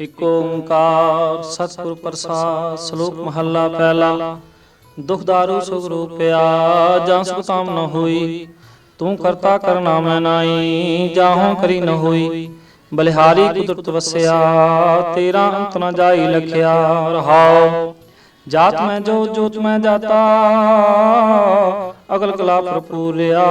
ਇਕ ਓੰਕਾਰ ਸਤਿਗੁਰ ਪ੍ਰਸਾਦ ਸ਼ਲੋਕ ਮਹੱਲਾ ਪਹਿਲਾ। ਦੁਖ ਦਾਰੂ ਸੁਖ ਰੂਪਿਆ ਜਾਂ ਸੁਖ ਕਾਮ ਨ ਹੋਈ, ਤੂੰ ਕਰਤਾ ਕਰਨਾ ਮੈਂ ਨਾਈ ਜਾਹੋਂ ਕਰੀ ਨ ਹੋਈ। ਬਲਿਹਾਰੀ ਕੁਦਰਤ ਵਸਿਆ, ਤੇਰਾ ਅੰਤ ਨ ਜਾਈ ਲਖਿਆ, ਰਹਾਉ। ਜਾਤ ਮੈਂ ਜੋ, ਜੋਤ ਮੈਂ ਜਾਤਾ, ਅਗਲ ਕਲਾ ਭਰਪੂਰਿਆ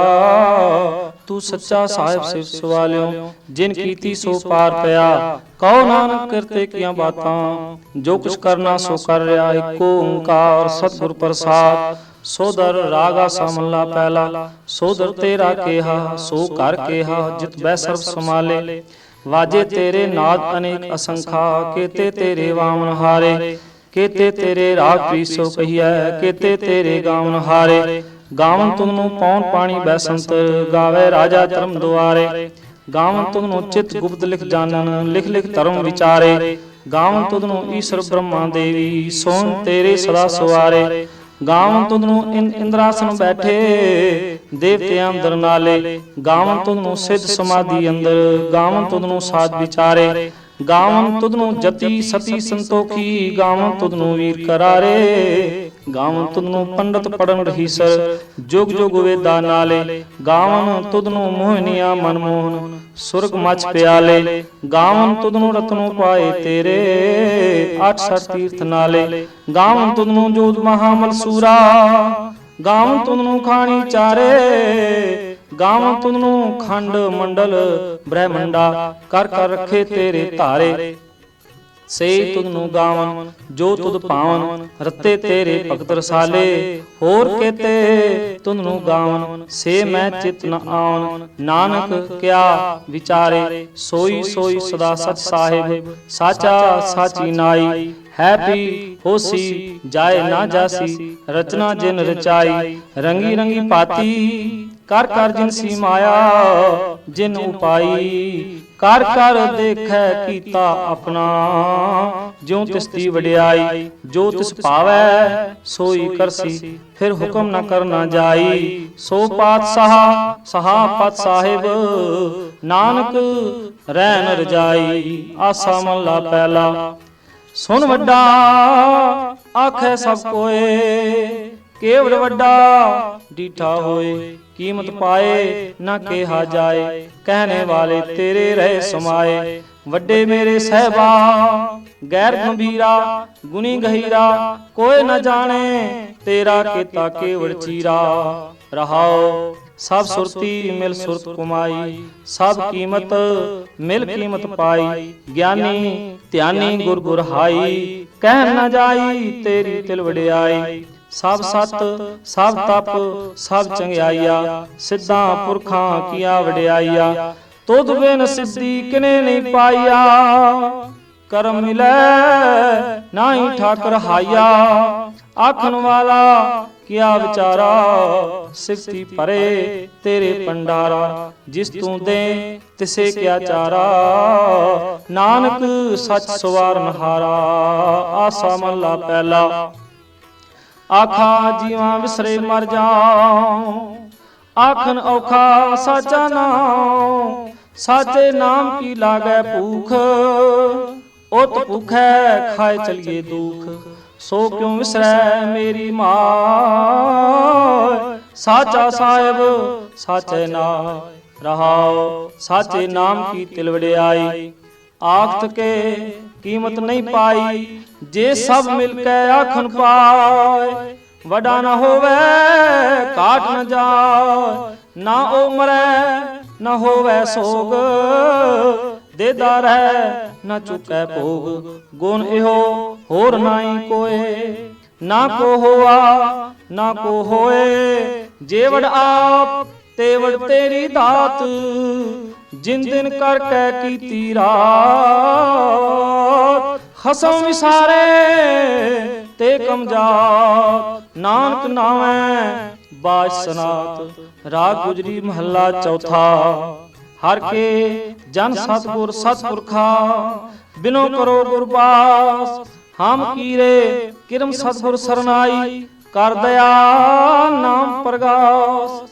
ਤੂੰ ਸੱਚਾ ਸਾਹਿਬ ਸਿਰ ਸਵਾਲਿਓ ਜਿਨ ਕੀਤੀ ਸੋ ਪਾਰ ਪਿਆ। ਕਹੋ ਨਾਨਕ ਕਰਤੇ ਕੀਆਂ ਬਾਤਾਂ। ਜੋ ਕੁਛ ਕਰਨਾ ਸੋ ਕਰ ਰਿਹਾ ਏਕੋ ਓੰਕਾਰ ਸਤਿਗੁਰ ਪ੍ਰਸਾਦ। ਸੋਦਰ ਰਾਗਾ ਸਮਲਾ ਪਹਿਲਾ ਸੋਦਰ ਤੇਰਾ ਕੇਹਾ ਸੋ ਕਰ ਕੇਹਾ ਜਿਤ ਬੈ ਸਰਬ ਸਮਾਲੇ ਵਾਜੇ ਤੇਰੇ ਨਾਦ ਅਨੇਕ ਅਸੰਖਾ। ਕੇਤੇ ਤੇਰੇ ਵਾਮਨ ਹਾਰੇ। ਕੇਤੇ ਤੇਰੇ ਰਾਗ ਪ੍ਰੀਸੋ ਕਹੀਐ। ਕੇਤੇ ਤੇਰੇ ਗਾਵਨ ਹਾਰੇ। ਗਾਵਨ ਤੁਮ ਪੌਣ ਪਾਣੀ ਬੈਸੰਤ, ਗਾਵੇ ਰਾਜਾ ਧਰਮ ਦੁਆਰੇ। ਗਾਵਨ ਤੁਮ ਚਿਤ ਗੁਪਤ ਲਿਖ ਜਾਣਨ, ਲਿਖ ਲਿਖ ਧਰਮ ਵਿਚਾਰੇ। ਗਾਵਨ ਤੁਧ ਈਸ਼ਰ ਬ੍ਰਹਮਾ ਦੇਵੀ ਸੋਨ ਤੇਰੇ ਸਦਾ ਸਵਾਰੇ। ਗਾਵਨ ਤੁਧ ਨੂੰ ਇੰ- ਇੰਦਰਾਸਨ ਬੈਠੇ ਦੇਵਤੇ ਅੰਦਰ ਨਾਲੇ। ਗਾਵਨ ਤੁਧ ਨੂੰ ਸਿੱਧ ਸਮਾਧੀ ਅੰਦਰ, ਗਾਵਨ ਤੁਧ ਨੂੰ ਸਾਧ ਵਿਚਾਰੇ। ਗਾਵਨ ਤੁਧ ਨੂੰ ਜਤੀ ਸਤੀ ਸੰਤੋਖੀ, ਗਾਵਨ ਤੁਧ ਨੂੰ ਵੀਰ ਕਰਾਰੇ। ਗਾਵਨ ਤੁਧ ਪੰਡਤ ਪੜਨ ਰਹੀਸਰ ਜੁਗ ਜੁਗ ਵੇਦਾ ਨਾਲੇ। ਗਾਵਨ ਤੁਧ ਨੂੰ ਮੋਹਨੀਆ ਮਨਮੋਹਨ ਸੁਰਗ ਮਚ ਪਿਆਲੇ। ਗਾਵਨ ਤੁਧ ਰਤਨੋ ਪਾਏ ਤੇਰੇ, ਅੱਠ ਸਠ ਤੀਰਥ ਨਾਲੇ। ਗਾਵਨ ਤੁਧ ਨੂੰ ਜੋਤ ਮਹਾਮਲ ਸੂਰਾ ਗਾਵਨ ਤੁਧ ਨੂੰ ਖਾਣੀ ਚਾਰੇ। ਗਾਵਨ ਤੁਧ ਖੰਡ ਮੰਡਲ ਬ੍ਰਹਮੰਡਾ, ਕਰ ਕਰ ਰੱਖੇ ਤੇਰੇ ਧਾਰੇ। ਸੇ ਤੁਧ ਨੂੰ ਗਾਵਨ, ਜੋ ਤੁਧ ਪਾਵਨ, ਰੱਤੇ ਤੇਰੇ ਭਗਤ ਰਸਾਲੇ। ਹੋਰ ਕੇਤੇ ਤੁਧ ਨੂੰ ਗਾਵਨ, ਸੇ ਮੈਂ ਚਿਤ ਨ ਆਵਨ। ਨਾਨਕ ਕਿਆ ਵਿਚਾਰੇ, ਸੋਈ ਸੋਈ ਸਦਾ ਸਚ ਸਾਹਿਬ। ਸਾਚਾ ਸਾਚੀ ਨਾਈ, ਹੈ ਵੀ ਹੋਸੀ, ਜਾਏ ਨਾ ਜਾਸੀ। ਰਚਨਾ ਜਿਨ ਰਚਾਈ, ਰੰਗੀ ਰੰਗੀ ਪਾਤੀ। ਕਰ ਕਰ ਜਿਨ ਸੀ ਮਾਇਆ, ਜਿਨ ਉਪਾਈ। ਕਰ ਕਰ ਦੇਖੈ ਕੀਤਾ ਆਪਣਾ। ਜਿਉ ਤਿਸ ਦੀ ਵਡਿਆਈ ਜੋ ਤਿਸ ਭਾਵੈ ਸੋਈ ਕਰਸੀ। ਫਿਰ ਹੁਕਮ ਨਾ ਕਰਨਾ ਜਾਈ। ਸੋ ਪਾਤਸ਼ਾਹ ਸਹਾ ਪਤ ਸਾਹਿਬ ਨਾਨਕ ਰਹਿ ਨ ਰਜਾਈ। ਆਸਾ ਮੱਲਾ ਪਹਿਲਾ। ਸੁਣ ਵੱਡਾ ਆਖੇ ਸਭ ਕੋਏ। ਕੇਵਲ ਵੱਡਾ ਡੀਠਾ ਹੋਏ। ਕੀਮਤ ਪਾਏ ਨਾ ਕਿਹਾ ਜਾਏ ਕਹਿਣੇ ਵਾਲੇ ਤੇਰੇ ਰਹੇ ਸਮਾਏ। ਵੱਡੇ ਮੇਰੇ ਸਹਿਬਾ ਗੈਰ ਗੰਭੀਰਾ ਗੁਣੀ ਗਹੀਰਾ ਕੋਈ ਨਾ ਜਾਣੇ ਤੇਰਾ ਕੀਤਾ ਕੇਵਲ ਚੀਰਾ। ਰਹਾਓ ਸਭ ਸੁਰਤੀ ਮਿਲ ਸੁਰਤ ਕੁਮਾਈ। ਸਭ ਕੀਮਤ ਮਿਲ ਕੀਮਤ ਪਾਈ। ਗਿਆਨੀ ਧਿਆਨੀ ਗੁਰ ਗੁਰ ਹਾਈ। ਕਹਿ ਨਾ ਜਾਈ ਤੇਰੀ ਤਿਲ ਵਡਿਆਈ। ਸਭ ਸਤ ਸਭ ਤਪ ਸਭ ਚੰਗਿਆਈਆ ਸਿੱਧਾਂ ਪੁਰਖਾਂ ਕੀਆ ਵਡਿਆਈਆ। ਤੁਧ ਬਿਨ ਸਿੱਧੀ ਕਿਨੇ ਨਹੀਂ ਪਾਈਆ। ਕਰਮ ਮਿਲੈ ਨਾਹੀ ਠਾਕਰ ਹਾਇਆ ਆਖਣ ਵਾਲਾ ਕੀਆ ਵਿਚਾਰਾ ਸਿਫਤੀ ਭਰੇ ਤੇਰੇ ਪੰਡਾਰਾ ਜਿਸ ਤੂੰ ਦੇ ਤਿਸੇ ਕਿਆ ਚਾਰਾ। ਨਾਨਕ ਸੱਚ ਸਵਾਰਨ ਹਾਰਾ। ਆਸਾ ਮੱਲਾ ਪਹਿਲਾ। ਆਖਾ ਜੀਵਾਂ ਵਿਸਰੇ ਮਰ ਜਾਉ। ਆਖਨ ਔਖਾ ਸਾਚਾ ਨਾਮ ਸਾਚੇ ਨਾਮ ਕੀ ਲਾਗੈ ਭੂਖ? ਉਤ ਭੁਖੈ ਖਾਏ ਚਲੀਏ ਦੁਖ। ਸੋ ਕਿਉ ਵਿਸਰੈ ਮੇਰੀ ਮਾਂ? ਸਾਚਾ ਸਾਹਿਬ, ਸਾਚੇ ਨਾਮ ਰਹਾਉ। ਸਾਚੇ ਨਾਮ ਕੀ ਤਿਲ ਵਡਿਆਈ ਆਖਤ ਕੇ ਕੀਮਤ ਨਹੀਂ ਪਾਈ, ਜੇ ਸਭ ਮਿਲ ਕੇ ਆਖਣ ਪਾਏ, ਵਡਾ ਨਾ ਹੋਵੇ ਕਾਟ ਨਾ ਜਾਏ, ਨਾ ਉਹ ਮਰੈ, ਨਾ ਹੋਵੇ ਸੋਗ, ਦੇਦਾ ਰਹਿ, ਨਾ ਚੁਕੈ ਭੋਗ, ਗੁਣ ਇਹੋ ਹੋਰ ਨਾਹੀ ਕੋਏ, ਨਾ ਕੋ ਹੋਆ, ਨਾ ਕੋ ਹੋਏ ਜੇਵੜ ਆਪ ਤੇਵੜ ਤੇਰੀ ਦਾਤ ਜਿਨ ਦਿਨ ਕਰ ਕੈ ਕੀਤੀ ਰਾਤ ਖਸਮ ਵਿਸਾਰੇ ਤੇ ਕਮਜਾਤ ਨਾਨਕ ਨਾਵੇਂ ਬਾਜ ਸਨਾਤ ਰਾਗ ਗੁਜਰੀ ਮਹੱਲਾ ਚੌਥਾ। ਹਰ ਕੇ ਜਨ ਸਤਗੁਰ ਸਤਪੁਰਖਾ ਬਿਨੋ ਕਰੋ ਗੁਰਬਾਸ ਹਮ ਕੀਰੇ ਕਿਰਮ ਸਤਗੁਰ ਸਰਨਾਈ ਕਰ ਦਇਆ ਨਾਮ ਪ੍ਰਗਾਸ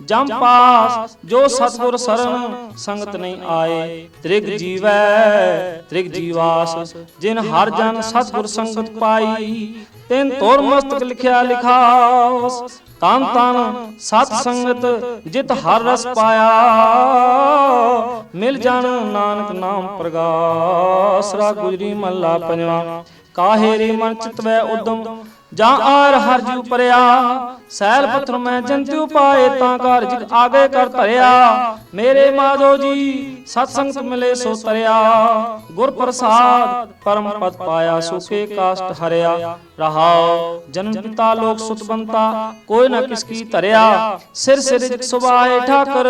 ਜਮ ਪਾਸ ਜੋ ਸਤਗੁਰ ਸਰਨ ਸੰਗਤ ਨਹੀਂ ਆਏ। ਤ੍ਰਿਗ ਜੀਵੈ ਤ੍ਰਿਗ ਜੀਵਾਸ ਜਿਨ ਹਰ ਜਨ ਸਤਗੁਰ ਸੰਗਤ ਪਾਈ ਤਿਨ ਤੋਰ ਮਸਤਕ ਲਿਖਿਆ ਲਿਖਾਸ। ਤਨ ਤਨ ਸਤ ਸੰਗਤ ਜਿਤ ਹਰ ਰਸ ਪਾਇਆ। ਮਿਲ ਜਾਣ ਨਾਨਕ ਨਾਮ ਪ੍ਰਗਾਸ। ਰਾ ਗੁਜਰੀ ਮੱਲਾ ਪੰਜਵਾ। ਕਾਹੇ ਰੇ ਮਨ ਚਿਤ ਵੈ ਉਦਮ। ਜਾਂ ਆਰ ਹਰ ਪਰਿਆ ਸੈਲ ਪੱਥਰ ਮੈਂ ਜੰਤੂ ਪਾਏ ਤਾਂ ਕਾਰਜ ਆਗੇ ਕਰ ਧਰਿਆ। ਮੇਰੇ ਮਾਧੋ ਜੀ, ਸਤ ਸੰਗਤ ਮਿਲੇ ਸੋ ਤਰਿਆ। ਗੁਰ ਪ੍ਰਸਾਦ ਪਰਮ ਪਦ ਪਾਇਆ, ਸੁਖੇ ਕਾਸ਼ਟ ਹਰਿਆ। ਰਹਾਉ, ਜਨਮ ਪਿਤਾ ਲੋਕ ਸੁਤ ਬੰਤਾ, ਕੋਈ ਨਾ ਕਿਸ ਕੀ ਧਰਿਆ। ਸਿਰ ਸਿਰ ਜਿਤ ਸੁਭਾਏ ਠਾਕਰ,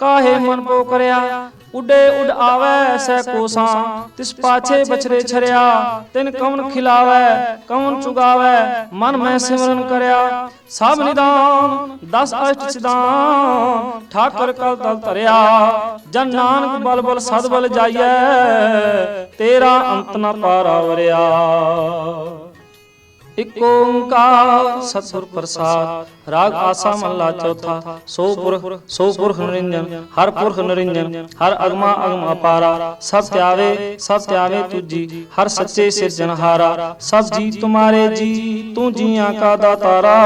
ਕਾਹੇ ਮਨ ਪੋ ਕਰਿਆ। ਉਡੇ ਉਡ ਆਵੈ ਸੈ ਕੋਸਾਂ, ਤਿਸ ਪਾਛੇ ਬਛਰੇ ਛਰਿਆ, ਤਿਨ ਕਵਨ ਖਿਲਾਵੈ, ਕਵਨ ਚੁਗਾਵੈ, ਮਨ ਮੈਂ ਸਿਮਰਨ ਕਰਿਆ। ਸਭ ਨਿਦਾਨ, ਦਸ ਅਸ਼ਟ ਸਿਦਾਨ ਠਾਕਰ ਕਲ ਤਲ ਧਰਿਆ। ਜਨ ਨਾਨਕ ਬਲ ਬਲ ਸਦ ਬਲ ਜਾਈਐ, ਤੇਰਾ ਅੰਤ ਨਾ ਪਾਰਾ ਵਰਿਆ ਇਕ ਓੰਕਾਰ ਸਤਿਗੁਰ ਪ੍ਰਸਾਦ ਰਾਗ ਆਸਾ ਮਹਲਾ ਚੌਥਾ ਸੋ ਪੁਰਖ ਸੋ ਪੁਰਖ ਨਿਰੰਜਨ ਹਰ ਪੁਰਖ ਨਿਰੰਜਨ ਹਰ ਅਗਮਾ ਅਗਮ ਅਪਾਰਾ ਸਭ ਧਿਆਵੇ ਸਭ ਧਿਆਵੇ ਤੁਜੀ ਹਰ ਸੱਚੇ ਸਿਰਜਨਹਾਰਾ ਸਭ ਜੀ ਤੁਮਾਰੇ ਜੀ ਤੂੰ ਜੀਆਂ ਕਾ ਦਾਤਾਰਾ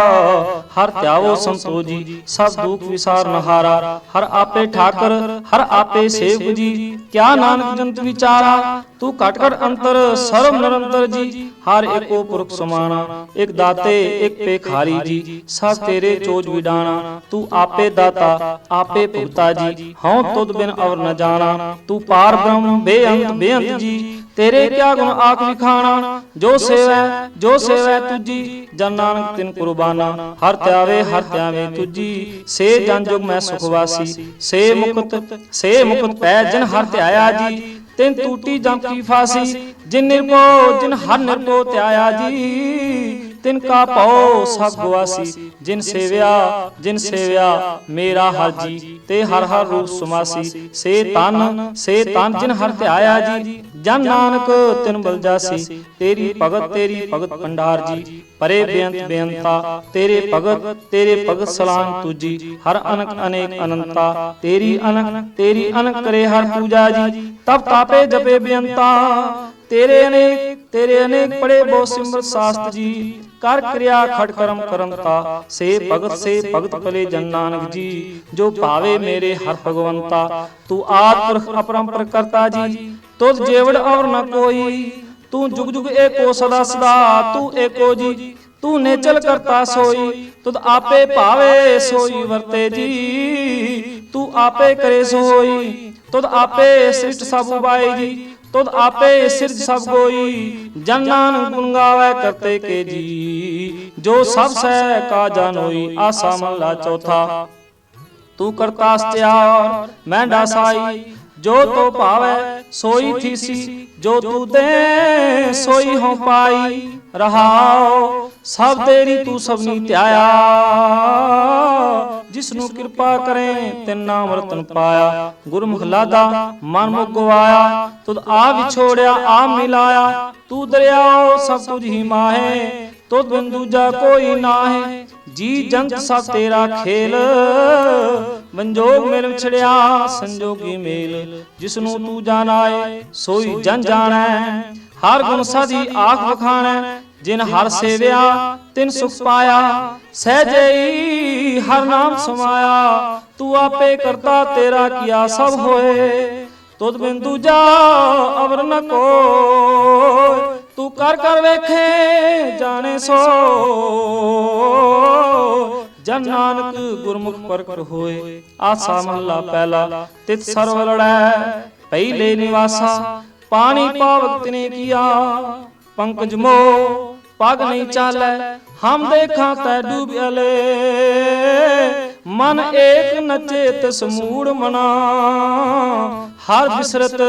ਹਰ ਧਿਆਵੋ ਸੰਤੋ ਜੀ ਸਭ ਦੁਖ ਵਿਸਾਰ ਨਹਾਰਾ ਹਰ ਆਪੇ ਠਾਕਰ ਹਰ ਆਪੇ ਸੇਵਕ ਜੀ ਕਿਆ ਨਾਨਕ ਜੰਤ ਵਿਚਾਰਾ ਤੂੰ ਘਟ ਘਟ ਅੰਤਰ ਸਰਬ ਨਿਰੰਤਰ ਜੀ ਹਰ ਏਕੋ ਪੁਰਖ ਸਮਾਣਾ ਇਕ ਦਾਤੇ, ਇਕ ਪੇਖਾਰੀ ਜੀ, ਸਭ ਤੇਰੇ ਚੋਜ ਵਿਡਾਣਾ। ਤੂੰ ਆਪੇ ਦਾਤਾ, ਆਪੇ ਭੁਗਤਾ ਜੀ। ਹਉ ਤੁਧ ਬਿਨ ਅਵਰ ਨ ਜਾਣਾ। ਤੂੰ ਪਾਰ ਬ੍ਰਹਮ, ਬੇਅੰਤ ਬੇਅੰਤ ਜੀ। ਤੇਰੇ ਕਿਆ ਗੁਣ ਆਖ ਵਿਖਾਣਾ ਜੋ ਸੇਵੈ ਜੋ ਸੇਵੈ ਤੁਜੀ ਜਨ ਨਾਨਕ ਤਿਨ ਕੁਰਬਾਨਾ। ਹਰ ਤਿਆਵੇ ਹਰ ਤਿਆਵੇ ਤੁਜੀ ਸੇ ਜਨ ਜੁਗ ਮੈਂ ਸੁਖ ਵਾਸੀ। ਸੇ ਮੁਕਤ ਸੇ ਮੁਕਤ ਪੈ ਜਨ ਹਰ ਧਿਆਇਆ ਜੀ। ਤਿੰਨ ਟੂਟੀ ਜਮ ਕੀ ਫਾਸੀ ਜਿਨ ਨਿਰਭਉ ਜਿਨ ਹਰ ਨਿਰਭਉ ਧਿਆਇਆ ਜੀ। ਤਿਨ ਕਾ ਭਉ ਸਭ ਗਵਾਸੀ ਜਿਨ ਸੇਵਿਆ ਜਿਨ ਸੇਵਿਆ, ਮੇਰਾ ਹਰ ਜੀ ਤੇ ਹਰ ਹਰ ਰੂਪ ਸੁਮਾਸੀ, ਸੇ ਤਨ ਸੇ ਤਨ ਜਿਨ ਹਰ ਧਿਆਇਆ ਜੀ, ਜਨ ਨਾਨਕ ਤਿਨ ਬਲ ਜਾਸੀ, ਤੇਰੀ ਭਗਤ ਤੇਰੀ ਭਗਤ ਭੰਡਾਰ ਜੀ, ਪਰੇ ਬੇਅੰਤ ਬੇਅੰਤਾ, ਤੇਰੇ ਭਗਤ ਤੇਰੇ ਭਗਤ ਸਲਾਮ ਤੁਜੀ, ਹਰ ਅਨਕ ਅਨੇਕ ਅਨੰਤਾ, ਤੇਰੀ ਅਨਕ ਤੇਰੀ ਅਨਕ ਕਰੇ ਹਰ ਪੂਜਾ ਜੀ ਤਬ ਤਾਪੇ ਜਪੇ ਬੇਅੰਤਾ ਤੇਰੇ ਅਨੇਕ ਤੇਰੇ ਅਨੇਕ ਪੜੇ ਬਹੁ ਸਿਮਰਤ ਸਾਸਤ ਜੀ, ਕਰ ਕਿਰਿਆ ਖੜ ਕਰਮ ਕਰੰਤਾ, ਸੇ ਭਗਤ ਸੇ ਭਗਤ ਭਲੇ ਜਨ ਨਾਨਕ ਜੀ, ਜੋ ਭਾਵੇ ਮੇਰੇ ਹਰ ਭਗਵੰਤਾ, ਤੂੰ ਆਦ ਪੁਰਖ ਅਪਰੰਪਰ ਕਰਤਾ ਜੀ, ਤੁਧ ਜੇਵੜ ਔਰ ਨ ਕੋਈ, ਤੂੰ ਜੁਗ ਜੁਗ ਏਕੋ ਸਦਾ ਸਦਾ, ਤੂੰ ਏਕੋ ਜੀ, ਤੂੰ ਨੇਚਲ ਕਰਤਾ ਸੋਈ, ਤੁਧ ਆਪੇ ਭਾਵੇ ਸੋਈ ਵਰਤੇ ਜੀ, ਤੂੰ ਆਪੇ ਕਰੇ ਸੋਈ, ਤੁਧ ਆਪੇ ਸ੍ਰਿਸ਼ਟ ਸਭ ਉਬਾਈ ਜੀ ਤੁਧ ਆਪੇ ਸਿਰਜ ਸਭ ਕੋਈ ਜਨ ਨਾਨਕ ਗੁਣ ਗਾਵੇ ਕਰਤੇ ਕੇ ਜੀ ਜੋ ਸਭ ਸਹਿ ਕਾ ਜਾਣੋਈ ਆਸਾ ਮਹਲਾ ਚੌਥਾ। ਤੂੰ ਕਰਤਾ ਸਤਿਆਰ ਮੈਂ ਡਾਸਾਈ, ਜੋ ਤੋ ਭਾਵੈ ਸੋਈ ਥੀਸੀ। ਜੋ ਤੂੰ ਦੇ ਸੋਈ ਹੋ ਪਾਈ ਰਹਾਉ ਸਭ ਤੇਰੀ ਤੂੰ ਸਭਨੀ ਧਿਆਇਆ। ਜਿਸ ਨੂੰ ਕਿਰਪਾ ਕਰੇ, ਤਿਨ ਨਾਮ ਰਤਨ ਪਾਇਆ। ਗੁਰਮੁਖ ਲਾਦਾ ਮਨ ਮੁਖ ਗਵਾਇਆ ਤੁਧ ਆ ਵਿਛੋੜਿਆ, ਆ ਮਿਲਾਇਆ। ਤੂੰ ਦਰਿਆਓ ਸਭ ਤੁਝ ਹੀ ਮਾਹੇ, ਤੁਧ ਬਿਨ ਦੂਜਾ ਕੋਈ ਨਾਹੇ। ਜੀ ਜੰਤ ਸਭ ਤੇਰਾ ਖੇਲ ਵੰਜੋਗ ਮੇਲ ਵਿਛੜਿਆ, ਸੰਜੋਗੀ ਮੇਲ। ਜਿਸ ਨੂੰ ਤੂੰ ਜਾਣਾਏ, ਸੋਈ ਜਨ ਜਾਣੈ। ਹਰ ਗੁਣ ਸਾਧੀ ਆਖ ਵਖਾਣੈ ਜਿਨ ਹਰ ਸੇਵਿਆ ਤਿਨ ਸੁਖ ਪਾਇਆ। ਸਹਜਈ ਹਰ ਨਾਮ ਸਮਾਇਆ। ਤੂੰ ਆਪੇ ਕਰਤਾ ਤੇਰਾ ਕੀਆ ਸਭ ਹੋਏ। ਤੁਧ ਬਿਨ ਦੂਜਾ ਅਵਰ ਨ ਕੋਈ ਤੂੰ ਕਰ ਕਰ ਵੇਖੇ ਜਾਣੇ ਸੋ। ਜਨ ਨਾਨਕ ਗੁਰਮੁਖ ਪ੍ਰਗਟ ਹੋਏ। ਆਸਾ ਮਹਲਾ ਪਹਿਲਾ ਤਿਤ ਸਰਵ ਲੜੈ। ਪਹਿਲੇ ਨਿਵਾਸਾ। ਪਾਣੀ ਪਾਵਕ ਤਿਨੇ ਕੀਆ। ਪੰਕਜ ਮੋ ਪਗ ਨਹੀਂ ਚਾਲੈ ਹਮ ਦੇਖਾਂ ਤੈ ਡੂਬ ਅਲੇ ਮਨ ਏਕ ਨਚੇ ਤਿਸ ਮੂੜ ਮਨਾ। ਹਰ ਬਿਸਰਤ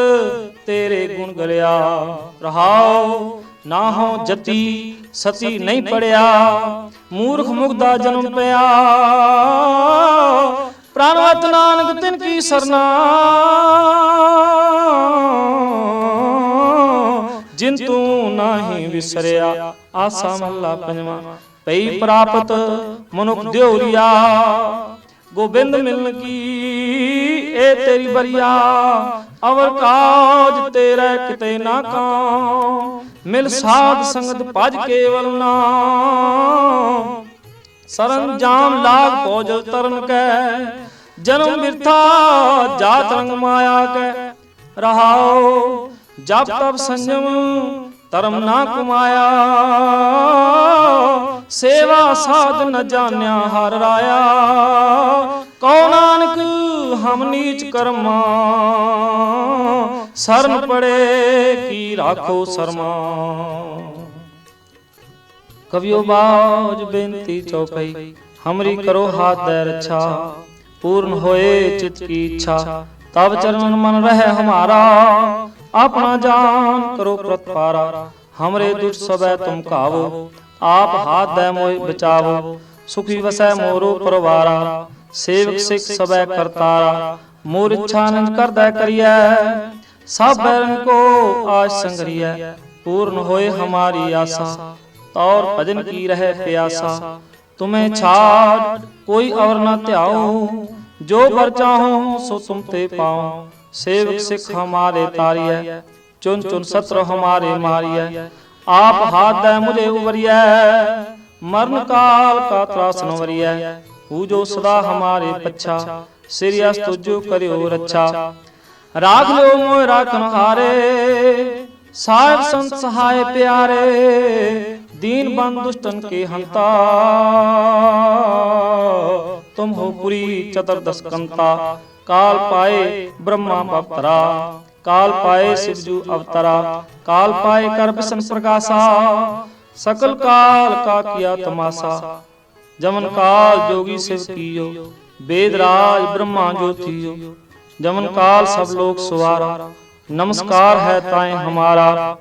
ਤੇਰੇ ਗੁਣ ਗਲਿਆ। ਰਹਾਉ ਨਾ ਹੋ ਜਤੀ ਸਤੀ ਨਹੀਂ ਪੜਿਆ। ਮੂਰਖ ਮੁਗਦਾ ਜਨਮ ਪਿਆ। ਪ੍ਰਾਨਵਤ ਨਾਨਕ ਤਿਨ ਕੀ ਸਰਨਾ। ਜਿਨ ਤੂੰ ਨਾਹੀ ਵਿਸਰਿਆ, ਆਸਾ ਮਹਲਾ ਪੰਜਵਾ। ਪਈ ਪ੍ਰਾਪਤ ਮਨੁਖ ਦਿਉਰੀਆ, ਗੋਬਿੰਦ ਮਿਲਨ ਕੀ ਇਹ ਤੇਰੀ ਬਰੀਆ, ਅਵਰ ਕਾਜ ਤੇਰਾ ਕਿਤੇ ਨਾ ਕਾਉ ਮਿਲ ਸਾਧ ਸੰਗਤ ਭਜ ਕੇਵਲ ਨਾ ਸਰਨ ਜਾਮ ਲਾਗ ਪੋਜ ਤਰਨ ਕੈ, ਜਨਮ ਬਿਰਥਾ ਜਾਤ ਰੰਗ ਮਾਇਆ ਕੈ। ਰਹਾਓ ਜਪ ਤਪ ਸੰਜਮ, ਧਰਮ ਨਾ ਕਮਾਇਆ। ਸੇਵਾ ਸਾਧ ਨ ਜਾਣਿਆ ਹਰ ਰਾਇਆ। ਕਉ ਨਾਨਕ, ਹਮ ਨੀਚ ਕਰਮਾ। ਸਰਨ ਪੜੇ ਕੀ ਰਾਖੋ ਸਰਮਾ। ਕਵਿਓ ਬਾਜ ਬੇਨਤੀ ਚੌਪਈ, ਹਮਰੀ ਕਰੋ ਹਾਥ ਦੇ ਰੱਛਾ। ਪੂਰਨ ਹੋਏ ਚਿਤ ਕੀ ਇੱਛਾ। ਤਬ ਚਰਨ ਮਨ ਰਹਿ ਹਮਾਰਾ, ਆਪਣਾ ਜਾਨ ਕਰੋ ਪ੍ਰਤਪਾਰਾ ਹਮਰੇ ਦੁਖ ਸਬੈ ਤੁਮ ਕਾਵੋ ਆਪ ਹਾਥ ਦੇ ਮੋਇ ਬਚਾਵੋ, ਸੁਖੀ ਵਸੈ ਮੋਰੋ ਪਰਵਾਰਾ। ਸੇਵਕ ਸਿੱਖ ਸਬੈ ਕਰਤਾਰਾ ਮੋਰ ਇੱਛਾ ਨਿਜ ਕਰਦਾ ਕਰੀਐ। ਸਭ ਬੈਰਨ ਕੋ ਆਸ ਸੰਗਰੀਐ, ਪੂਰਨ ਹੋਏ ਹਮਾਰੀ ਆਸਾ। ਔਰ ਭਜਨ ਕੀ ਰਹੇ ਪਿਆਸਾ, ਤੁਮੇ ਛਾੜ, ਕੋਈ ਔਰ ਨਾ ਧਿਆਓ ਜੋ ਵਰ ਚਾਹੋ, ਸੋ ਤੁਮ ਤੇ ਪਾਓ ਸੇਵਕ ਸਿੱਖ ਹਮਾਰੇ ਤਾਰੀਐ ਚੁਨ ਚੁਨ ਸਤਰ ਹਮਾਰੇ ਮਾਰੀਐ। ਆਪ ਹਾਥ ਦੇ ਮੁਝੇ ਉਵਰੀਐ, ਮਰਨ ਕਾਲ ਕਾ ਤਰਾਸ ਨ ਵਰੀਐ। ਪੂਜੋ ਸਦਾ ਹਮਾਰੇ ਪੱਛਾ, ਸਿਰਿ ਅਸ ਤੁਜੋ ਕਰਿਓ ਰੱਛਾ। ਰਾਖ ਲਿਓ ਮੋਇ ਰਾਖਨ ਹਾਰੇ ਸਾਹਿਬ ਸੰਤ ਸਹਾਇ ਪਿਆਰੇ, ਦੀਨ ਬੰਦ ਦੁਸ਼ਟਨ ਕੇ ਹੰਤਾ। ਤੁਮ ਹੋ ਪੁਰੀ ਚਤੁਰਦਸ਼ਕੰਤਾ ਕਾਲ ਪਾਏ ਬ੍ਰਹਮਾ ਭਵਤਰਾ ਕਾਲ ਪਾਏ ਸਿਵਜੂ ਅਵਤਰਾ, ਕਾਲ ਪਾਏ ਕਰਬ ਸੰਪ੍ਰਕਾਸ਼ਾ, ਸਕਲ ਕਾਲ ਕਾ ਕੀਆ ਤਮਾਸਾ। ਜਮਨ ਕਾਲ ਜੋਗੀ ਸਿਵ ਕੀਓ ਵੇਦ ਰਾਜ ਬ੍ਰਹਮਾ ਜੋਤੀਓ ਜਮਨ ਕਾਲ ਸਭ ਲੋਕ ਸੁਵਾਰਾ, ਨਮਸਕਾਰ ਹੈ ਤਾਏ ਹਮਾਰਾ।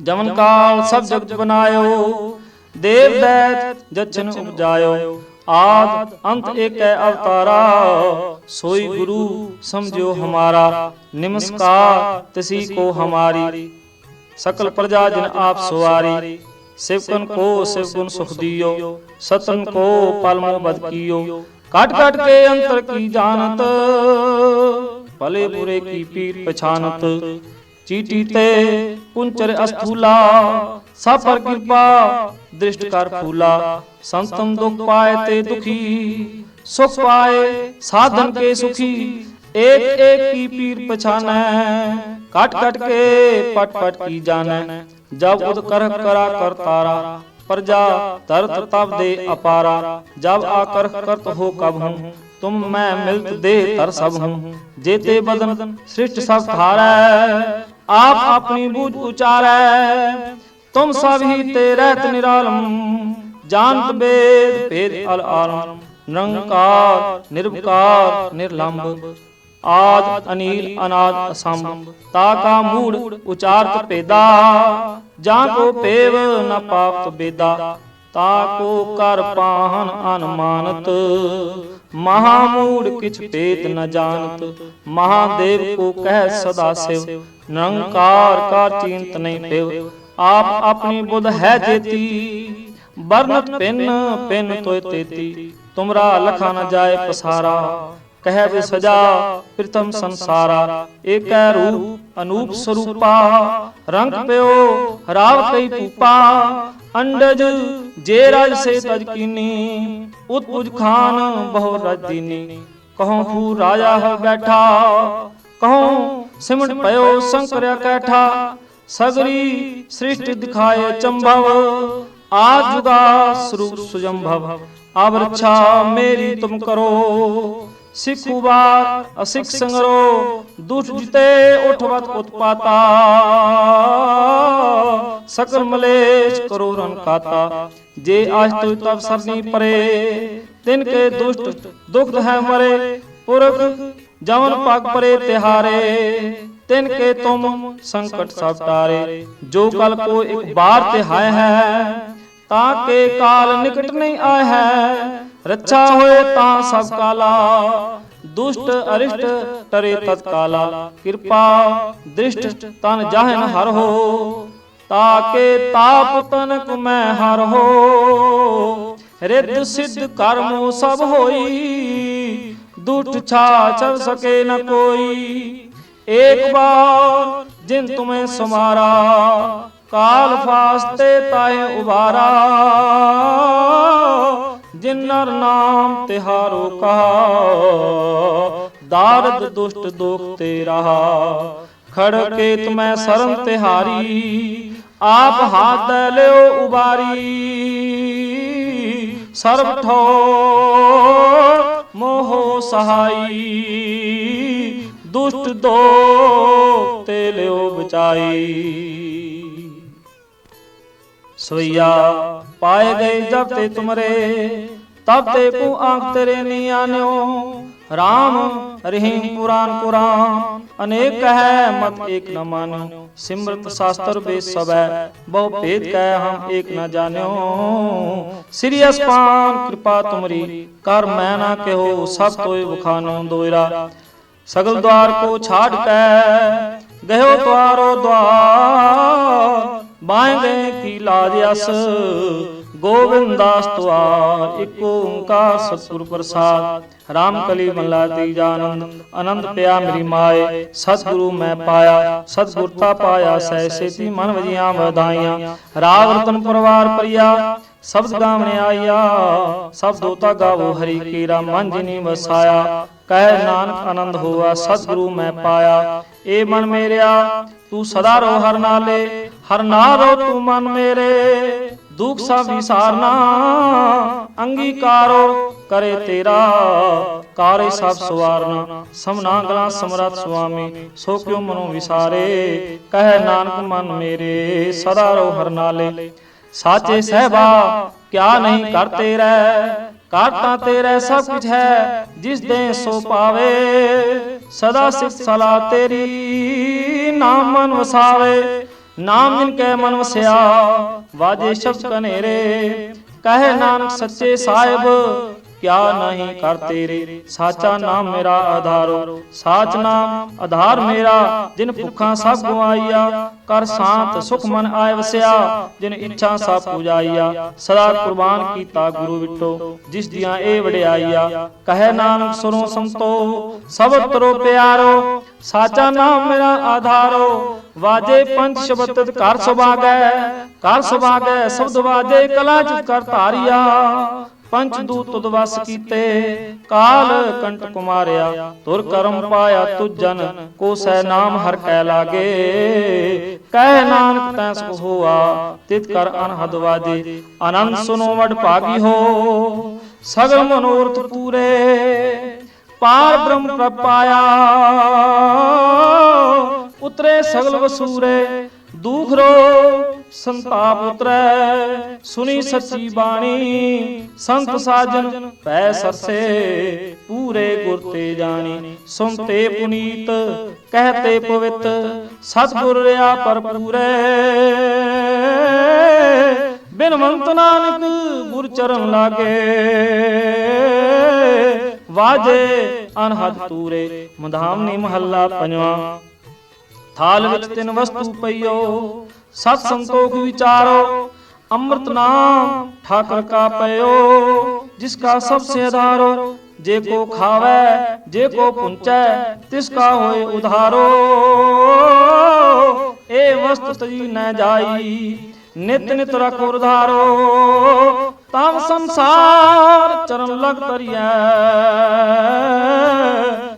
ਜਮਨ ਕਾਲ ਸਭ ਜਗਤ ਬਨਾਇਓ, ਦੇਵ ਦੈਤ ਜਚਨ ਉਪਜਾਇਓ। ਆਦ ਅੰਤ ਇੱਕ ਹੈ ਅਵਤਾਰਾ। ਸੋਈ ਗੁਰੂ ਸਮਝਿਓ ਹਮਾਰਾ। ਨਮਸਕਾਰ ਤਸੀ ਕੋ ਹਮਾਰੀ। ਸਕਲ ਪ੍ਰਜਾ ਜਨ ਆਪ ਸਵਾਰੀ। ਸਿਵਕਨ ਕੋ ਸਿਵਗੁਣ ਸੁਖ ਦਿਓ। ਸਤਨ ਕੋ ਪਲਮੋ ਬਦ ਕੀਓ। ਕਟ ਕਟ ਕੇ ਅੰਤਰ ਕੀ ਜਾਣਤ। ਭਲੇ ਬੁਰੇ ਕੀ ਪੀਰ ਪਛਾਨਤ ਚੀਟੀ ਤੇ ਕੁੰਚਰ ਅਸਥੂਲਾ ਸਭ ਪਰ ਕਿਰਪਾ ਦ੍ਰਿਸ਼ਟ ਕਰ ਫੂਲਾ ਸੰਤਮ ਦੁਖ ਪਾਏ ਤੇ ਦੁਖੀ ਸੁਖ ਪਾਏ ਸਾਧਨ ਕੇ ਸੁਖੀ ਏਕ ਏਕ ਕੀ ਪੀਰ ਪਛਾਨੈ ਕਟ ਕਟ ਕੇ ਪਟ ਪਟ ਕੀ ਜਾਣੈ ਜਬ ਉਦ ਕਰ ਕਰਾ ਕਰ ਤਾਰਾ ਪ੍ਰਜਾ ਤਰਤ ਤਬ ਦੇ ਅਪਾਰਾ ਜਬ ਆਕਰ ਕਰਤ ਹੋ ਕਬ ਹੂੰ ਤੁਮ ਮੈਂ ਮਿਲਤ ਦੇ ਤਰ ਸਭ ਹੂੰ ਜੇਤੇ ਬਦਨ ਸ੍ਰਿਸ਼ਟ ਸਭ ਥਾਰੈ ਆਪ ਆਪਣੀ ਬੂਝ ਉਚਾਰੈ। ਤੁਮ ਸਭ ਹੀ ਤੇ ਰਹਿਤ ਨਿਰਾਲਮ, ਜਾਣਤ ਬੇਦ ਭੇਦ ਅਲ ਆਲਮ, ਨਿਰੰਕਾਰ ਨਿਰਭਕਾਰ ਨਿਰਲੰਭ ਆਦ, ਅਨੀਲ, ਅਨਾਦ, ਅਸੰਭ, ਤਾ ਕਾ ਮੂੜ ਉਚਾਰਤ ਭੇਦਾ। ਜਾਂ ਕੋ ਪੇਵ ਨ ਪਾਪਤ ਬੇਦਾ, ਤਾ ਕੋ ਕਰ ਪਾਹਨ ਅਨਮਾਨਤ। ਮਹਾ ਮੂੜ ਕਿਛ ਭੇਦ ਨ ਜਾਣਤ, ਮਹਾਦੇਵ ਕੋ ਕਹਿ ਸਦਾ ਸਿਵ। ਨਿਰੰਕਾਰ ਕਾ ਚਿੰਤ ਨਹੀਂ ਪਿਵ ਆਪ ਆਪਣੀ ਬੁੱਧ ਹੈ ਜੇਤੀ ਬਰਨਤ ਪਿੰਨ ਪਿੰਨ ਤੋਇ ਤੇਤੀ। ਤੁਮਰਾ ਲਖਾ ਨ ਜਾਏ ਪਸਾਰਾ, ਕਹਿ ਬਿ ਸਜਾ ਪ੍ਰਥਮ ਸੰਸਾਰਾ। ਏਕੈ ਰੂਪ ਅਨੂਪ ਸਰੂਪਾ, ਰੰਗ ਪਿਓ ਰਾਵ ਕਈ ਪੂਪਾ। ਅੰਡਜ ਜੇ ਰਜ ਸੇ ਤਜ ਕੀਨੀ ਉਤਪੁਜ ਖਾਨ ਬਹੁ ਰਜ ਕਹਉ ਫੂ ਰਾਜਾ ਹੋ ਬੈਠਾ, ਕਹਉ ਸਿਮਟ ਪਇਓ, ਸੰਕਰਿਆ ਕੈਠਾ, ਸਗਰੀ ਸ੍ਰਿਸ਼ਟ ਦਿਖਾਏ ਚੰਭਵ ਆ ਜੁਗਾ ਸਰੂਪ ਸੁਜੰਭਵ ਆਬ ਮੇਰੀ ਤੁਮ ਕਰੋ, ਸਿੱਖ ਉਬਾਰ ਅਸਿੱਖ ਸੰਗਰੋ, ਦੁਸ਼ਟ ਜਿਤੇ ਉਠਵਤ ਉਤਪਾਤਾ ਸਕਲ ਮਲੇਸ਼ ਕਰੋ ਰਨ ਕਾਤਾ, ਜੇ ਆਜ ਤੋ ਤਬ ਸਰਨੀ ਪਰੇ, ਤਿਨ ਕੇ ਦੁਸ਼ਟ ਦੁਖਦ ਹੈ ਮਰੇ, ਪੁਰਖ ਜਵਨ ਪਗ ਪਰੇ ਤਿਹਾਰੇ, ਤਿਨ ਕੇ ਤੁਮ ਸੰਕਟ ਸਭ ਟਾਰੇ ਜੋ ਕਲ ਕੋ ਇੱਕ ਬਾਰ ਤਿਹਾਇ ਹੈ, ਤਾਂ ਕੇ ਕਾਲ ਨਿਕਟ ਨਹੀਂ ਆਇ ਹੈ, ਰੱਛਾ ਹੋਏ ਤਾਂ ਸਭ ਕਾਲਾ, ਦੁਸ਼ਟ ਅਰਿਸ਼ਟ ਟਰੇ ਤਤਕਾਲਾ ਕਿਰਪਾ ਦ੍ਰਿਸ਼ਟ ਤਨ ਜਾਹਨ ਹਰ ਹੋ ਤਾਕੇ ਤਾਪ ਤਨਕ ਮੈਂ ਹਰ ਹੋ, ਰਿੱਧ ਸਿੱਧ ਕਰਮੋ ਸਭ ਹੋਈ ਦੁਟ ਛਾ ਚਲ ਸਕੇ ਨ ਕੋਈ। ਏਕ ਬਾਰ ਜਿਨ ਤੁਮੇ ਸਮਾਰਾ ਕਾਲ ਫਾਸਤੇ ਤਾਹੇ ਉਬਾਰਾ। ਜਿਨ ਨਰ ਨਾਮ ਤਿਹਾਰੋ ਕਹਾ ਦਾਰਦ ਦੁਸ਼ਟ ਦੋਖ ਤੇ ਰਹਾ। ਖੜ ਕੇ ਤੁਮੈ ਸਰਮ ਤਿਹਾਰੀ ਆਪ ਹਾਥ ਲਿਓ ਉਬਾਰੀ। ਸਰਬ ਮੋਹ ਸਹਾਈ, ਦੁਸ਼ਟ ਦੋ ਤੇ ਲਿਓ ਬਚਾਈ। ਸਵਈਆ, ਪਾਏ ਗਏ ਜਬ ਤੇ ਤੁਮਰੇ, ਤਬ ਤੇ ਕੋ ਆਂਖ ਤੇਰੇ ਨੀ RAM रहीम पुराण को राम अनेक है मत एक न मानो सिमरत शास्त्र बे सब बहु भेद कह हम एक न जानो श्री अस्पान कृपा तुमरी कर मैं ना कहो सब तोय बखानो दोयरा सगल द्वार को छाड़ के गयो द्वारो द्वार बाएं गए की लाज अस ਗੋਬਿੰਦਾਸ ਤੁਆਰ ਇੱਕ ਓੰਕਾਰ ਸਤਿਗੁਰ ਪ੍ਰਸਾਦ। RAM ਕਲੀ ਮੱਲਾ ਤੀਜਾ ਆਨੰਦ ਆਨੰਦ ਪਿਆ ਮੇਰੀ ਮਾਏ। ਸਤਿਗੁਰੂ ਮੈਂ ਪਾਇਆ, ਸਤਿਗੁਰਤਾ ਪਾਇਆ, ਸਹਿ ਸੇਤੀ ਮਨ ਵਜੀਆਂ ਵਧਾਈਆਂ। ਰਾਗ ਰਤਨ ਪਰਵਾਰ ਪਰਿਆ ਸਬਦ ਗਾਵਣ ਆਇਆ ਸਭ ਦੋਤਾ ਗਾਵੋ ਹਰੀ ਕੀਰਾ, ਮਨ ਜਿਨੀ ਵਸਾਇਆ। ਕਹਿ ਨਾਨਕ ਆਨੰਦ ਹੋਆ, ਸਤਿਗੁਰੂ ਮੈਂ ਪਾਇਆ। ਏ ਮਨ ਮੇਰਿਆ, ਤੂੰ ਸਦਾ ਰੋ ਹਰ ਨਾਲੇ, ਹਰ ਨਾਰੋ ਤੂੰ ਮਨ ਮੇਰੇ। ਦੁਖ ਸਭ ਵਿਸਾਰਨਾ ਅੰਗੀਕਾਰੋ ਕਰੇ ਤੇਰਾ, ਕਾਰੇ ਸਭ ਸਵਾਰਨਾ, ਸਮਨਾ ਗਲਾ ਸਮਰਤ ਸੁਆਮੀ, ਸੋ ਕਿਉ ਮਨੋ ਵਿਸਾਰੇ, ਕਹਿ ਨਾਨਕ ਮਨ ਮੇਰੇ, ਸਦਾ ਰੋ ਹਰ ਨਾਲੇ। ਸਾਚੇ ਸਹਿਬਾ, ਕਿਆ ਨਹੀਂ ਕਰ ਤੇਰਾ ਕਰ ਤਾਂ ਤੇਰਾ ਸਭ ਕੁਝ ਹੈ, ਜਿਸ ਦੇ ਸੋ ਪਾਵੇ। ਸਦਾ ਸਿਫਤ ਸਲਾ ਤੇਰੀ, ਨਾਮ ਮਨ ਵਸਾਵੇ। ਨਾਮ ਜਿਨ ਕੈ ਮਨ ਵਸਿਆ ਵਾਜੇ ਸ਼ਬਦ ਕਨੇਰੇ। ਕਹੇ ਨਾਨਕ ਸੱਚੇ ਸਾਹਿਬ ਕਿਆ ਨਹੀਂ ਕਰ ਤੇਰੇ? ਸਾਚਾ ਨਾਮ ਮੇਰਾ ਆਧਾਰੋ। ਸਾਚ ਨਾਮ ਆਧਾਰ ਮੇਰਾ, ਜਿਨ ਭੁੱਖਾਂ ਸਭ ਗਵਾਈਆ ਕਰ ਸ਼ਾਂਤ ਸੁਖ ਮਨ ਆਏ ਵਸਿਆ, ਜਿਨ ਇੱਛਾ ਸਭ ਪੁਜਾਈਆ। ਸਦਾ ਕੁਰਬਾਨ ਕੀਤਾ ਗੁਰੂ ਵਿਟੋ, ਜਿਸ ਦੀਆਂ ਇਹ ਵਡਿਆਈਆ। ਕਹੇ ਨਾਨਕ ਸੁਰੋ ਸੰਤੋ ਸਭ ਤਰੋ ਪਿਆਰੋ। ਸਾਚਾ ਨਾਮ ਮੇਰਾ ਆਧਾਰੋ। ਵਾਜੇ ਪੰਜ ਸ਼ਬਦ ਘਰ ਸੁਭਾਗੈ। ਘਰ ਸੁਭਾਗੈ, ਸ਼ਬਦ ਵਾਜੇ ਕਲਾ ਚ ਕਰ ਧਾਰਿਆ। ਪੰਚ ਦੂਤ ਤੁਧ ਕੀਤੇ, ਕਾਲ ਕੰਟ ਕੁਮਾਰਿਆ ਤੁਰ ਕਰਮ ਪਾਇਆ ਤੁਜਨ, ਕੋ ਸੈ ਨਾਮ ਹਰ ਕੈ ਲਾਗੇ। ਕਹਿ ਨਾਨਕ ਤੈ ਸੁਖ ਹੋਆ, ਤਿਤ ਕਰ ਅਨਹਦ ਵਾਜੇ, ਆਨੰਦ ਸੁਨੋ ਵਡ ਭਾਗੀ ਹੋ। ਸਗਲ ਮਨੋਰਥ ਪੂਰੇ, ਪਾਰ ਬ੍ਰਹਮ ਪ੍ਰਪਾਇਆ। ਉਤਰੇ ਸਗਲ ਵਸੂਰੇ, ਦੁਖ ਰੋ ਸੰਤਾਪ ਉਤਰੈ ਸੁਣੀ ਸੱਚੀ ਬਾਣੀ ਸੰਤ ਸਾਜਨ ਪੈ ਸਰਸੇ ਪੂਰੇ ਗੁਰ ਤੇ ਜਾਣੀ ਸੁਨਤੇ ਪੁਨੀਤ ਕਹਤੇ ਪਵਿੱਤ ਸਤਿਗੁਰ ਰਿਆ ਪਰਪੂਰੇ ਬਿਨਵੰਤ ਨਾਨਕ ਗੁਰ ਚਰਨ ਲਾਗੇ ਵਾਜੇ ਅਨਹਦ ਤੂਰੇ ਮਧਾਮਨੀ ਮਹੱਲਾ ਪੰਜਵਾਂ। ਥਾਲ ਵਿੱਚ ਤਿੰਨ ਵਸਤੂ ਪਈਓ ਸਤ ਸੰਤੋਖ ਵਿਚਾਰੋ, ਅੰਮ੍ਰਿਤ ਨਾਮ ਠਾਕਰ ਕਾ ਪਇਓ, ਜਿਸ ਕਾ ਸਭ ਸੇ ਆਧਾਰੋ, ਜੇ ਕੋ ਖਾਵੇ, ਜੇ ਕੋ ਪੁੰਚੈ, ਤਿਸ ਕਾ ਹੋਏ ਉਧਾਰੋ। ਏ ਵਸਤ ਤਜੀ ਨ ਜਾਈ, ਨਿਤ ਨਿਤ ਰਖ ਉਧਾਰੋ ਤਮ ਸੰਸਾਰ ਚਰਨ ਲਗ ਤਰੀਐ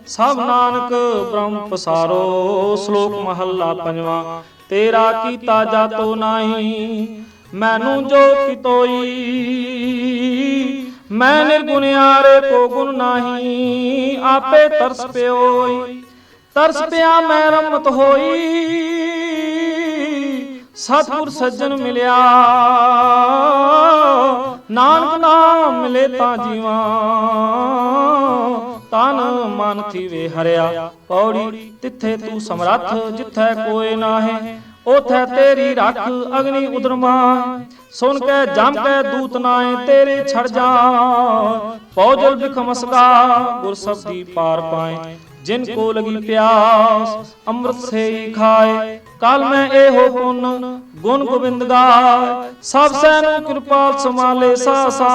ਸਭ ਨਾਨਕ ਬ੍ਰਹਮ ਪਸਾਰੋ, ਸ਼ਲੋਕ ਮਹੱਲਾ ਪੰਜਵਾਂ। ਤੇਰਾ ਕੀਤਾ ਜਾਤੋ ਨਾਹੀ, ਮੈਨੂੰ ਜੋ ਕਿਤੋਈ ਮੈਂ ਨਿਰਗੁਣਿਆਰੇ ਕੋ ਗੁਣ ਨਾਹੀ, ਆਪੇ ਤਰਸ ਪਿਓਈ, ਤਰਸ ਪਿਆ ਮੈਂ ਰਮਤ ਹੋਈ ਸਤਪੁਰ ਸੱਜਣ ਮਿਲਿਆ, ਨਾਨਕ ਨਾਮ ਮਿਲੇ ਤਾਂ ਜੀਵਾਂ ਤਨ ਮਨ ਥੀਵੇ ਹਰਿਆ। ਪੌੜੀ, ਤਿੱਥੇ ਤੂੰ ਸਮਰੱਥ, ਜਿੱਥੈ ਕੋਏ ਨਾਹੀ ਉਥੈ ਤੇਰੀ ਰੱਖ ਅਗਨੀ ਉਦਰਮਾ ਸੁਣ ਕੇ ਜਮ ਕੇ ਦੂਤ ਨਾਏ ਤੇਰੇ ਛੜ ਜਾ ਪੌਜਲ ਬਿਖਮਸਕਾ ਗੁਰ ਸਬਦੀ ਪਾਰ ਪਾਏ। ਜਿਨ ਕੋ ਲਗੀ ਪਿਆਸ, ਅੰਮ੍ਰਿਤ ਸੇ ਖਾਏ। ਕਲ ਮੈਂ ਇਹੋ ਪੁੰਨ ਗੁਣ ਗੋਬਿੰਦ ਗਾਏ ਸਭ ਸੈ ਨੂੰ ਕਿਰਪਾਲ ਸਮਾਲੇ ਸਾ ਸਾ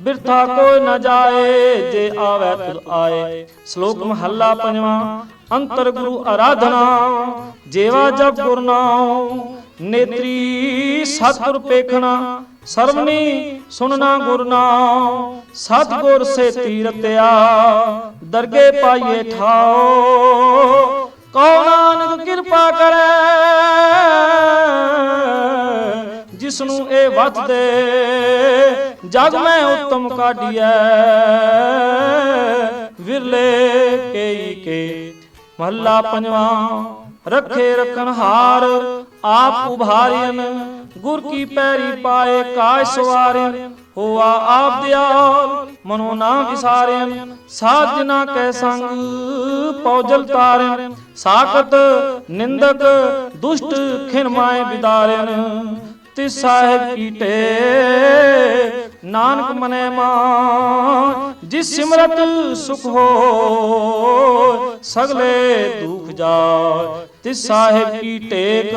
ਬਿਰਥਾ ਕੋਈ ਨ ਜਾਏ, ਜੇ ਆਵੇ ਤੁਧ ਆਏ। ਸ਼ਲੋਕ ਮਹੱਲਾ ਪੰਜਵਾਂ, ਅੰਤਰ ਗੁਰੂ ਆਰਾਧਨਾ। ਜੇਵਾ ਜਪ ਗੁਰ ਨੇਤਰੀ ਸਤਿਗੁਰ ਪੇਖਣਾ। ਸਰਵਨੀ ਸੁਨਣਾ ਗੁਰ ਨਾਮ ਸਤਿਗੁਰ ਸੇ ਤੀਰਤਿਆ। ਦਰਗੇ ਪਾਈਏ ਠਾਓ ਕਉ ਨਾਨਕ ਕਿਰਪਾ ਕਰੇ। ਜਿਸ ਨੂੰ ਇਹ ਵਤ ਜਗ ਮੈਂ ਉੱਤਮ ਕਾਢੀਐ। ਵਿਰਲੇ ਕੇਈ ਕੇ, ਮਹੱਲਾ ਪੰਜਵਾਂ, ਰੱਖੇ ਰਖਨ ਆਪ ਉਭਾਰਿਆਨ ਗੁਰ ਕੀ ਪੈਰੀ ਪਾਏ ਕਾਇ ਸਵਾਰਿਆਨ ਹੋਆ ਆਪ ਦਿਆਲ, ਮਨੋ ਨਾ ਵਿਸਾਰਿਆਨ ਸਾਧ ਜਨਾ ਕੈ ਸੰਗ ਪੌਜਲ ਤਾਰਿਆਨ ਸਾਖਤ ਨਿੰਦਕ, ਦੁਸ਼ਟ ਖਿਨ ਮਾਏ ਵਿਦਾਰਿਆਨ ਤਿਸ ਸਾਹਿਬ ਕੀ ਟੇ ਨਾਨਕ ਮਨੇ ਮਾਨ, ਜਿਸ ਸਿਮਰਤ ਸੁਖ ਹੋ ਸਗਲੇ ਦੁਖ ਜਾਏ ਤਿ ਸਾਹਿਬ ਕੀ ਟੇਕ।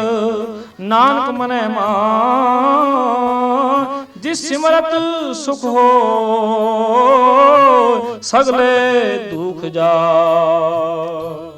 ਨਾਨਕ ਮਨੇ ਮਾਨ, ਜਿਸ ਸਿਮਰਤ ਸੁਖ ਹੋ ਸਗਲੇ ਦੁਖ ਜਾਏ